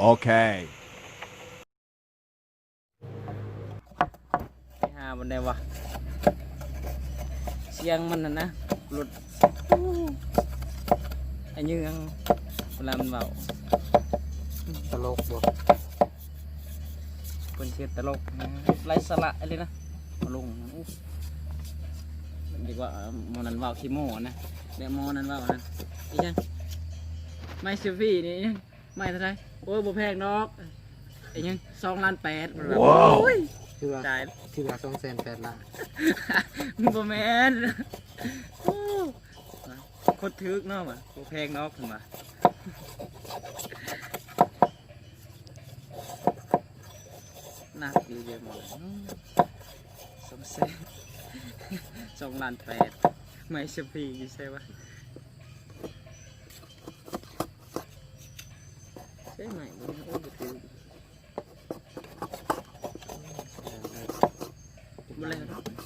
Okay. ไปหาบนไดวะเสียงมันน่ะนะรถไอ้ยืงเวลามันเบาตลกบ่เป็นเชียตลกนะไรสาระอะไรนะมาลงอู้ดีกว่าหมอนันเบาขี้โม่นะเดี๋ยวหมอนันเบานั้นอีกยังไม่เซลฟี่นี่อีกยัง ไม่เท่าไหรโอ้ยบ่แพงดอกอีกยังสองล้านแปดว้าวโอ้ยคือว่าตายคือว่าสองแสนแปดล้านบ่แมนโอ้โคตรทึกเนาะว่ะบ่แพงดอกถึงว่าหนักอยู่เยอะหมดเลยอืมสองแสนสองล้านแปดไม่ใช่พี่ใช่ปะ ใช่ไหมบ่โอ้ย